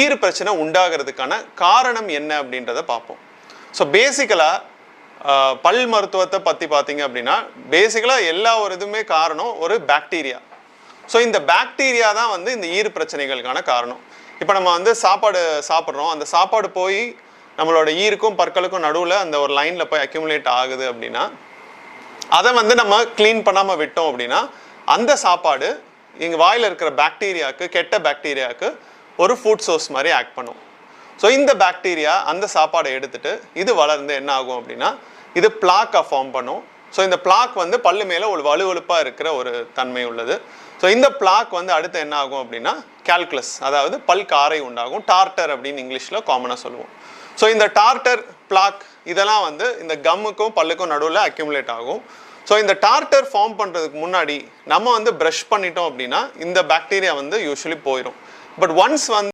ஈறு பிரச்சனை உண்டாகிறதுக்கான காரணம் என்ன அப்படின்றத பார்ப்போம். ஸோ பேசிக்கலாக பல் மருத்துவத்தை பற்றி பார்த்தீங்க அப்படின்னா பேசிக்கலாக எல்லா ஒரு இதுவுமே காரணம் ஒரு பாக்டீரியா ஸோ இந்த பாக்டீரியா தான் வந்து இந்த ஈறு பிரச்சனைகளுக்கான காரணம். இப்போ நம்ம வந்து சாப்பாடு சாப்பிட்றோம். அந்த சாப்பாடு போய் நம்மளோட ஈருக்கும் பற்களுக்கும் நடுவில் அந்த ஒரு லைனில் போய் அக்யூமுலேட் ஆகுது அப்படின்னா அதை வந்து நம்ம க்ளீன் பண்ணாமல் விட்டோம் அப்படின்னா அந்த சாப்பாடு எங்கள் வாயில் இருக்கிற பாக்டீரியாவுக்கு கெட்ட பாக்டீரியாவுக்கு ஒரு ஃபுட் சோர்ஸ் மாதிரி ஆக்ட் பண்ணும். ஸோ இந்த பாக்டீரியா அந்த சாப்பாடை எடுத்துட்டு இது வளர்ந்து என்ன ஆகும் அப்படின்னா இது பிளாக்கை ஃபார்ம் பண்ணும். ஸோ இந்த பிளாக் வந்து பல்லு மேலே ஒரு வலுவழுப்பாக இருக்கிற ஒரு தன்மை உள்ளது. ஸோ இந்த பிளாக் வந்து அடுத்து என்ன ஆகும் அப்படின்னா கேல்குலஸ் அதாவது பல் காரை உண்டாகும். டார்டர் அப்படின்னு இங்கிலீஷில் காமனாக சொல்லுவோம். ஸோ இந்த டார்டர் பிளாக் இதெல்லாம் வந்து இந்த கம்முக்கும் பல்லுக்கும் நடுவில் அக்யூமுலேட் ஆகும். ஸோ இந்த டார்டர் ஃபார்ம் பண்ணுறதுக்கு முன்னாடி நம்ம வந்து ப்ரஷ் பண்ணிட்டோம் அப்படின்னா இந்த பாக்டீரியா வந்து யூஸ்வலி போயிடும் பட் ஒன்ஸ் வந்து